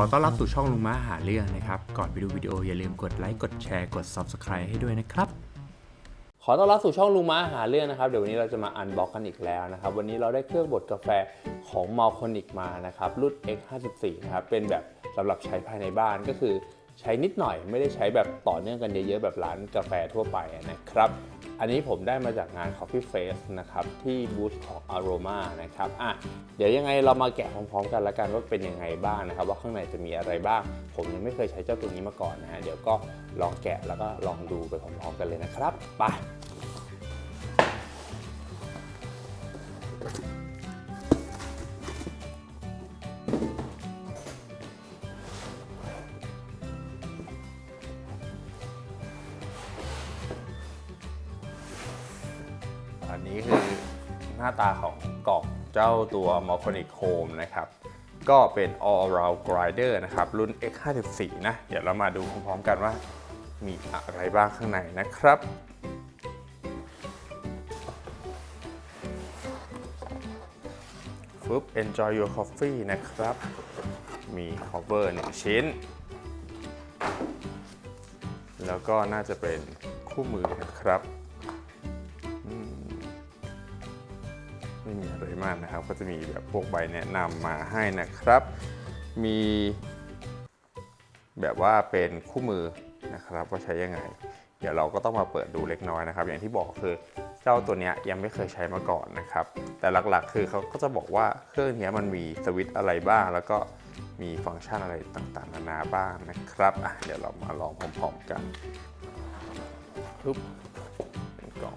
อต้อนรับสู่ช่องลุงม้าหาเรื่องนะครับ ก่อนไปดูวิดีโออย่าลืมกดไลค์ กดแชร์ กด Subscribe ให้ด้วยนะครับ ขอต้อนรับสู่ช่องลุงม้าหาเรื่องนะครับ เดี๋ยววันนี้เราจะมาอันบ็อกกันอีกแล้วนะครับ วันนี้เราได้เครื่องบดกาแฟของ m a l c o n i c มานะครับ รุ่น X54 นะครับ เป็นแบบสำหรับใช้ภายในบ้านก็คือ ใช้นิดหน่อยไม่ได้ใช้แบบต่อเนื่องกันเยอะๆแบบร้านกาแฟทั่วไปนะครับ อันนี้ผมได้มาจากงาน Coffee Face นะครับ ที่บูธของ Aroma นะครับอะเดี๋ยวยังไงเรามาแกะพร้อมๆกันละกันว่าเป็นยังไงบ้างนะครับ ว่าข้างในจะมีอะไรบ้าง ผมยังไม่เคยใช้เจ้าตัวนี้มาก่อนนะฮะเดี๋ยวก็ลองแกะแล้วก็ลองดูไปพร้อมๆกันเลยนะครับไป นี้คือหน้าตาของกล่องเจ้าตัว m o r c o n i c Home นะครับ ก็เป็น all round grinder นะครับ รุ่น X54 นะ เดี๋ยวเรามาดูพร้อมๆกันว่ามีอะไรบ้างข้างในนะครับ ฟึบ enjoy your coffee นะครับ มี cover 1 ชิ้น แล้วก็น่าจะเป็นคู่มือนะครับ มากนะครับ ก็จะมีแบบพวกใบแนะนำมาให้นะครับ มีแบบว่าเป็นคู่มือนะครับว่าใช้ยังไง เดี๋ยวเราก็ต้องมาเปิดดูเล็กน้อยนะครับ อย่างที่บอกคือเจ้าตัวนี้ยังไม่เคยใช้มาก่อนนะครับ แต่หลักๆ คือเขาก็จะบอกว่าเครื่องเนี้ยมันมีสวิตช์อะไรบ้าง แล้วก็มีฟังก์ชันอะไรต่างๆ นานาบ้างนะครับอะเดี๋ยวเรามาลองพร้อมๆกันปึ๊บเป็นกล่อง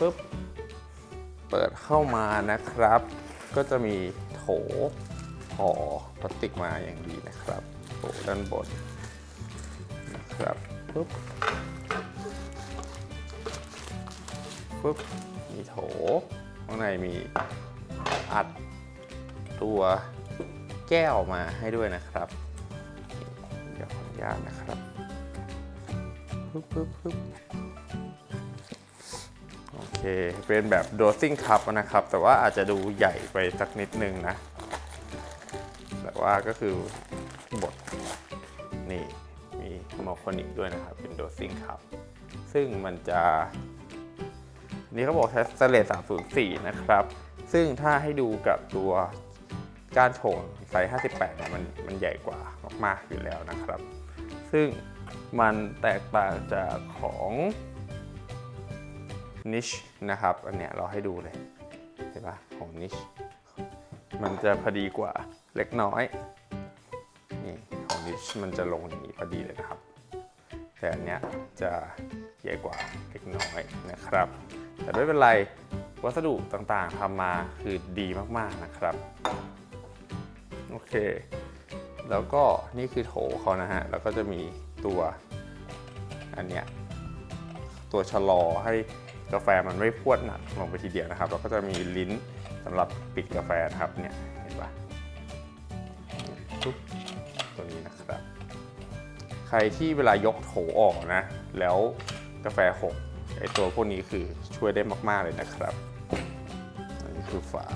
ปึ๊บ เปิดเข้ามานะครับ ก็จะมีโถห่อพลาสติกมาอย่างดีนะครับโถด้านบนนะครับปุ๊บปุ๊บมีโถข้างในมีอัดตัวแก้วมาให้ด้วยนะครับ เดี๋ยวขออนุญาตนะครับปุ๊บปุ๊บปุ๊บ โอเคเป็นแบบ dosing cup นะครับ แต่ว่าอาจจะดูใหญ่ไปสักนิดนึงนะ แต่ว่าก็คือบทนี่มีมอคอนิกด้วยนะครับ เป็น dosing cup ซึ่งมันจะ นี่เขาบอกใช้สเลส304 นะครับ ซึ่งถ้าให้ดูกับตัวก้านโถงไซส์58เนี่ยมันมันใหญ่กว่ามากๆอยู่แล้วนะครับ ซึ่งมันแตกต่างจากของ นิชนะครับ อันเนี้ยเราให้ดูเลยเห็นปะของนิชมันจะพอดีกว่าเล็กน้อยนี่ของนิชมันจะลงอย่างนี้พอดีเลยนะครับ แต่อันเนี้ยจะใหญ่กว่าเล็กน้อยนะครับ แต่ไม่เป็นไรวัสดุต่างๆทำมาคือดีมากๆนะครับ โอเค แล้วก็นี่คือโถเขานะฮะ แล้วก็จะมีตัวอันเนี้ยตัวชะลอให้ กาแฟมันไม่พวดหนักลงไปทีเดียวนะครับแล้วก็จะมีลิ้นสำหรับปิดกาแฟนะครับเนี่ยเห็นปะปุ๊บตัวนี้นะครับ ใครที่เวลายกโถออกนะ แล้วกาแฟหกไอตัวพวกนี้คือช่วยได้มาก ๆ เลยนะครับอันนี้คือฝา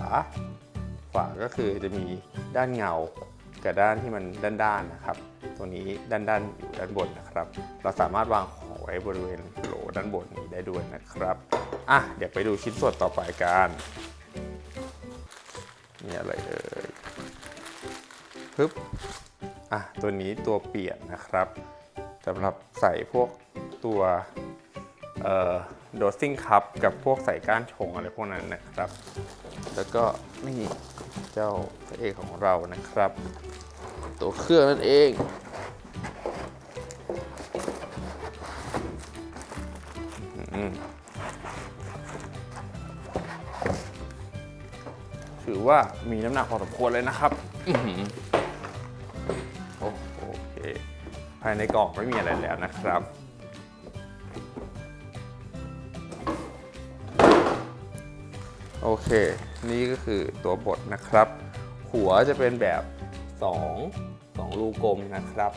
ฝาก็คือจะมีด้านเงากับด้านที่มันด้านๆนะครับ ตัวนี้ด้านๆอยู่ด้านบนนะครับ เราสามารถวางของ ไว้บริเวณโหลด้านบนนี้ได้ด้วยนะครับอะเดี๋ยวไปดูชิ้นส่วนต่อไปกันนี่อะไรเอ่ยปึ๊บอะตัวนี้ตัวเปลี่ยนนะครับสำหรับใส่พวกตัวเอ่อ dosing cup กับพวกใส่ก้านชงอะไรพวกนั้นนะครับ แล้วก็นี่เจ้าพระเอกของเรานะครับ ตัวเครื่องนั่นเอง ถือว่ามีน้ำหนักพอสมควรเลยนะครับอื้อหือโอ้โอเค ภายในกล่องไม่มีอะไรแล้วนะครับ โอเค นี่ก็คือตัวบทนะครับ หัวจะเป็นแบบ 2 2รูกลมนะครับ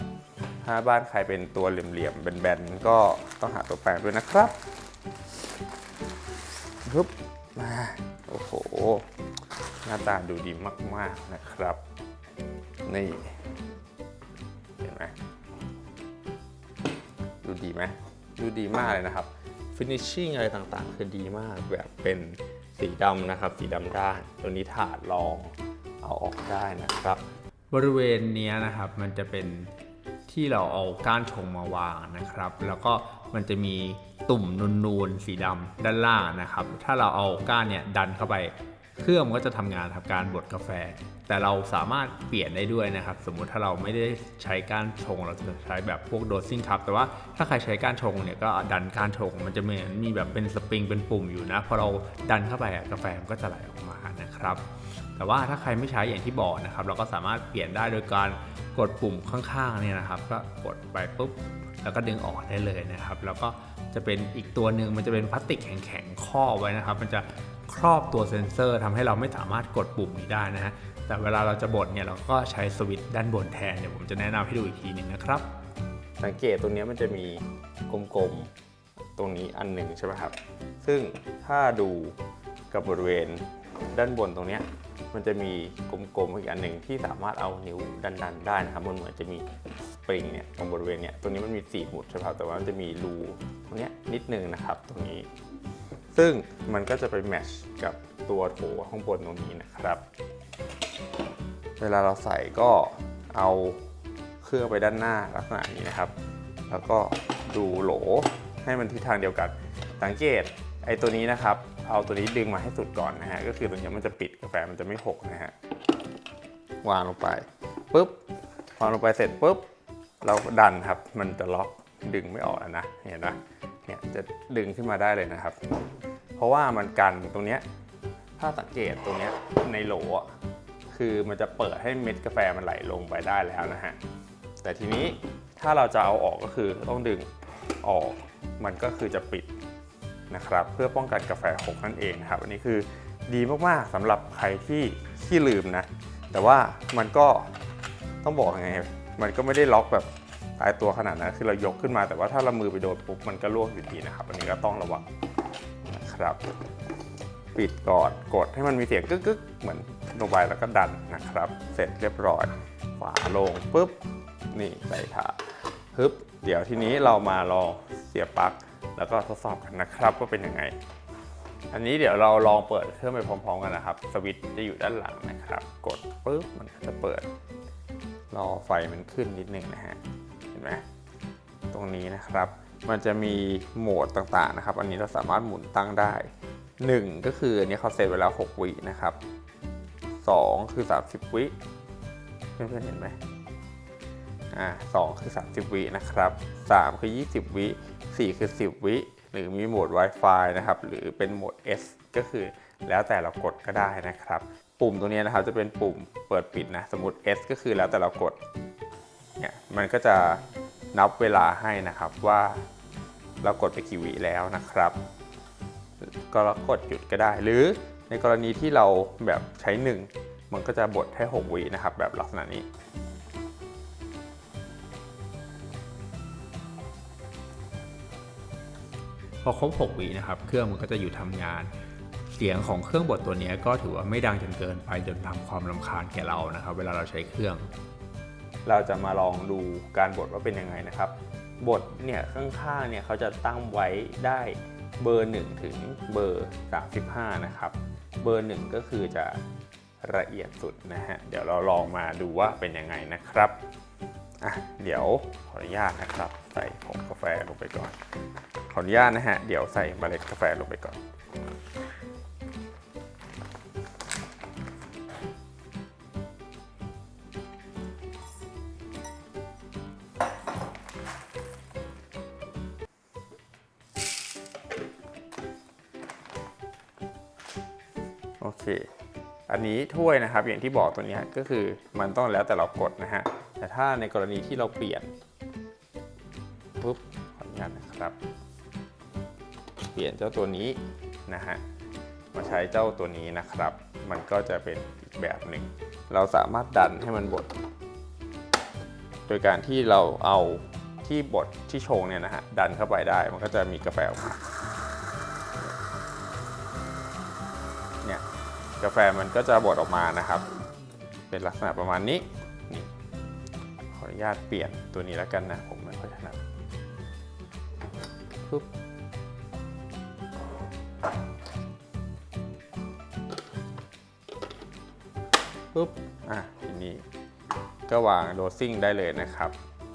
ถ้าบ้านใครเป็นตัวเหลี่ยมๆแบนๆก็ต้องหาตัวแปลงด้วยนะครับ ปึ๊บมาโอ้โห หน้าตาดูดีมาก ๆ นะครับ นี่ เห็นไหมดูดีไหมดูดีมากเลยนะครับ finishing อะไรต่างๆ คือดีมากแบบเป็นสีดำนะครับ สีดำด้านตัวนี้ถาดรองเอาออกได้นะครับ บริเวณนี้นะครับมันจะเป็น ที่เราเอาก้านชงมาวางนะครับ แล้วก็มันจะมีตุ่มนูนๆสีดำด้านล่างนะครับ ถ้าเราเอาก้านเนี่ยดันเข้าไปเครื่องมันก็จะทำงานทำการบดกาแฟ แต่เราสามารถเปลี่ยนได้ด้วยนะครับ สมมุติถ้าเราไม่ได้ใช้ก้านชง เราจะใช้แบบพวกโดซิ่งคัพแต่ว่าถ้าใครใช้ก้านชงเนี่ยก็ดันก้านชง มันจะเหมือนมีแบบเป็นสปริงเป็นปุ่มอยู่นะ พอเราดันเข้าไปกาแฟมันก็จะไหลออกมานะครับ แต่ว่าถ้าใครไม่ใช้อย่างที่บอกนะครับ เราก็สามารถเปลี่ยนได้โดยการกดปุ่มข้างๆเนี่ยนะครับ ก็กดไปปุ๊บแล้วก็ดึงออกได้เลยนะครับ แล้วก็จะเป็นอีกตัวหนึ่งมันจะเป็นพลาสติกแข็งๆครอบไว้นะครับ มันจะครอบตัวเซ็นเซอร์ทำให้เราไม่สามารถกดปุ่มนี้ได้นะฮะแต่เวลาเราจะบดเนี่ยเราก็ใช้สวิตช์ด้านบนแทนเดี๋ยวผมจะแนะนำให้ดูอีกทีหนึ่งนะครับ สังเกตตรงนี้มันจะมีกลมๆตรงนี้อันหนึ่งใช่ไหมครับ ซึ่งถ้าดูกับบริเวณด้านบนตรงนี้ มันจะมีกลมๆอีกอันหนึ่งที่สามารถเอานิ้วดันๆได้นะครับมันเหมือนจะมีสปริงเนี่ยตรงบริเวณเนี้ยตรงนี้มันมีสี่หมุดใช่ไหมครับแต่ว่ามันจะมีรูตรงเนี้ยนิดนึงนะครับตรงนี้ ซึ่งมันก็จะไปแมชกับตัวโถข้างบนตรงนี้นะครับ เวลาเราใส่ก็เอาเครื่องไปด้านหน้าลักษณะนี้นะครับ แล้วก็ดูโหลให้มันทิศทางเดียวกัน สังเกตไอ้ตัวนี้นะครับ เอาตัวนี้ดึงมาให้สุดก่อนนะฮะ ก็คือตัวนี้มันจะปิดกาแฟมันจะไม่หกนะฮะ วางลงไปปุ๊บ วางลงไปเสร็จปุ๊บ เราดันครับ มันจะล็อกดึงไม่ออกนะ เห็นไหมเนี่ยจะดึงขึ้นมาได้เลยนะครับ เพราะว่ามันกันตรงเนี้ย ถ้าสังเกตตรงเนี้ยในโหลคือมันจะเปิดให้เม็ดกาแฟมันไหลลงไปได้แล้วนะฮะ แต่ทีนี้ถ้าเราจะเอาออกก็คือต้องดึงออก มันก็คือจะปิด นะครับเพื่อป้องกันกาแฟหกนั่นเองนะครับอันนี้คือดีมากๆสำหรับใครที่ที่ลืมนะ แต่ว่ามันก็ต้องบอกยังไง มันก็ไม่ได้ล็อกแบบตายตัวขนาดนั้นคือเรายกขึ้นมา แต่ว่าถ้าเรามือไปโดนปุ๊บมันก็ล่วงอยู่ดีนะครับ อันนี้ก็ต้องระวังนะครับ ปิดก่อนกดให้มันมีเสียงกึกกึกๆเหมือนลงไปแล้วก็ดันนะครับ เสร็จเรียบร้อยฝาลงปุ๊บนี่ใส่ถาดฮึบเดี๋ยวทีนี้เรามาลองเสียบปลั๊ก แล้วก็ทดสอบกันนะครับว่าเป็นยังไง อันนี้เดี๋ยวเราลองเปิดเครื่องไปพร้อมๆกันนะครับ สวิตช์จะอยู่ด้านหลังนะครับ กดปุ๊บมันก็จะเปิด รอไฟมันขึ้นนิดนึงนะฮะ เห็นไหมตรงนี้นะครับ มันจะมีโหมดต่างๆนะครับ อันนี้เราสามารถหมุนตั้งได้ 1 ก็คืออันนี้เขาเซตไว้แล้ว 6 วินะครับ 2 คือ 30 วิเพื่อนๆเห็นไหม อ่า2คือ 30 วินะครับ 3 คือ 20 วิ 4 คือ 10 วิ หรือมีโหมด Wi-Fi นะครับ หรือเป็นโหมด S ก็คือแล้วแต่เรากดก็ได้นะครับ ปุ่มตรงนี้นะครับจะเป็นปุ่มเปิดปิดนะ สมมติ S ก็คือแล้วแต่เรากด เนี่ยมันก็จะนับเวลาให้นะครับว่าเรากดไปกี่วิแล้วนะครับ ก็กดหยุดก็ได้ หรือในกรณีที่เราแบบใช้ 1 มันก็จะบดให้ 6 วินะครับ แบบลักษณะนี้ พอครบ 6วินะครับ เครื่องมันก็จะหยุดทำงาน เสียงของเครื่องบดตัวนี้ก็ถือว่าไม่ดังจนเกินไปจนทำความรำคาญแก่เรานะครับ เวลาเราใช้เครื่อง เราจะมาลองดูการบดว่าเป็นยังไงนะครับบดเนี่ยข้างๆเนี่ยเขาจะตั้งไว้ได้เบอร์ 1 ถึงเบอร์ 35 นะครับ เบอร์ 1 ก็คือจะละเอียดสุดนะฮะ เดี๋ยวเราลองมาดูว่าเป็นยังไงนะครับอะเดี๋ยวขออนุญาตนะครับ ใส่ผงกาแฟลงไปก่อน ออนุญาตนะฮะ เดี๋ยวใส่เมล็ดกาแฟลงไปก่อน โอเค อันนี้ถ้วยนะครับ อย่างที่บอกตัวนี้ก็คือมันต้องแล้วแต่เรากดนะฮะ แต่ถ้าในกรณีที่เราเปลี่ยนปุ๊บขออนุญาตนะครับ ลี่ยนเจ้าตัวนี้นะฮะมาใช้เจ้าตัวนี้นะครับ มันก็จะเป็นอีกแบบหนึ่ง เราสามารถดันให้มันบด โดยการที่เราเอาที่บดที่ชงเนี่ยนะฮะดันเข้าไปได้มันก็จะมีกาแฟออกมาเนี่ยกาแฟมันก็จะบดออกมานะครับ เป็นลักษณะประมาณนี้นี่ขออนุญาตเปลี่ยนตัวนี้แล้วกันนะผมไม่ค่อยถนัดปุ๊บ ปุ๊บ อะ ทีนี้ ก็วางโดซิ่งได้เลยนะครับ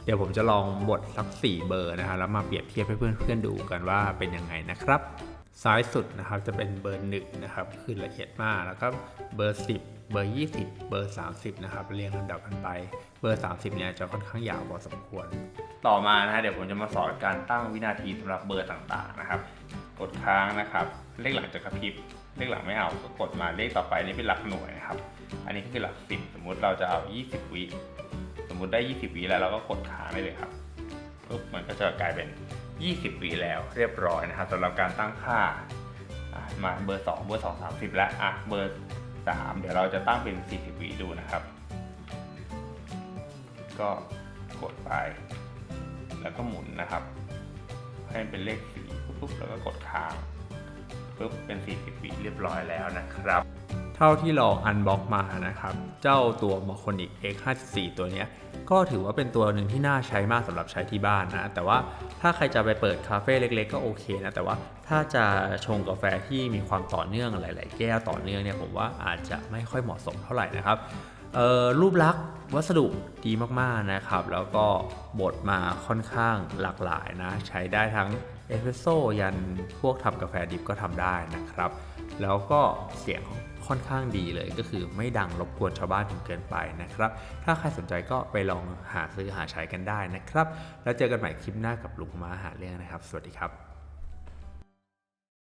เดี๋ยวผมจะลองบดสัก 4 เบอร์นะครับแล้วมาเปรียบเทียบให้เพื่อนๆดูกันว่าเป็นยังไงนะครับ ซ้ายสุดนะครับจะเป็นเบอร์1นะครับคือละเอียดมากแล้วก็เบอร์ 10เบอร์ 20 เบอร์ 30 นะครับ เรียงลำดับกันไป เบอร์ 30 เนี่ยจะค่อนข้างยาวพอสมควร ต่อมานะฮะเดี๋ยวผมจะมาสอนการตั้งวินาทีสำหรับเบอร์ต่างๆนะครับ กดค้างนะครับ เลขหลังจะกระพริบ เลขหลังไม่เอาก็กดมาเลขต่อไปนี่เป็นหลักหน่วยนะครับ อันนี้ก็คือหลักสิบสมมุติเราจะเอา 20 วิ สมมุติได้ 20 วิแล้วเราก็กดค้างได้เลยครับปุ๊บมันก็จะกลายเป็น 20 วิแล้วเรียบร้อยนะครับสำหรับการตั้งค่ามาเบอร์ 2 เบอร์ 2 30 แล้วอะเบอร์ 3 เดี๋ยวเราจะตั้งเป็น 40 วิดูนะครับ ก็กดไป แล้วก็หมุนนะครับ ให้เป็นเลขสี ปุ๊บแล้วก็กดค้างปุ๊บเป็น 40วิเรียบร้อยแล้วนะครับ เท่าที่ลองอันบ็อกมานะครับ เจ้าตัว m o c o n i c X54 ตัวนี้ก็ถือว่าเป็นตัวหนึ่งที่น่าใช้มากสำหรับใช้ที่บ้านนะ แต่ว่าถ้าใครจะไปเปิดคาเฟ่เล็ก ๆ ก็โอเคนะ แต่ว่าถ้าจะชงกาแฟที่มีความต่อเนื่องหลาย ๆ แก้วต่อเนื่องเนี่ยผมว่าอาจจะไม่ค่อยเหมาะสมเท่าไหร่นะครับ รูปลักษณ์วัสดุดีมากๆนะครับ แล้วก็บดมาค่อนข้างหลากหลายนะ ใช้ได้ทั้งเอสเปรสโซ่ยันพวกทำกาแฟดิบก็ทำได้นะครับ แล้วก็เสียงค่อนข้างดีเลยก็คือไม่ดังรบกวนชาวบ้านจนเกินไปนะครับ ถ้าใครสนใจก็ไปลองหาซื้อหาใช้กันได้นะครับ แล้วเจอกันใหม่คลิปหน้ากับลุงมาหาเรื่องนะครับ สวัสดีครับ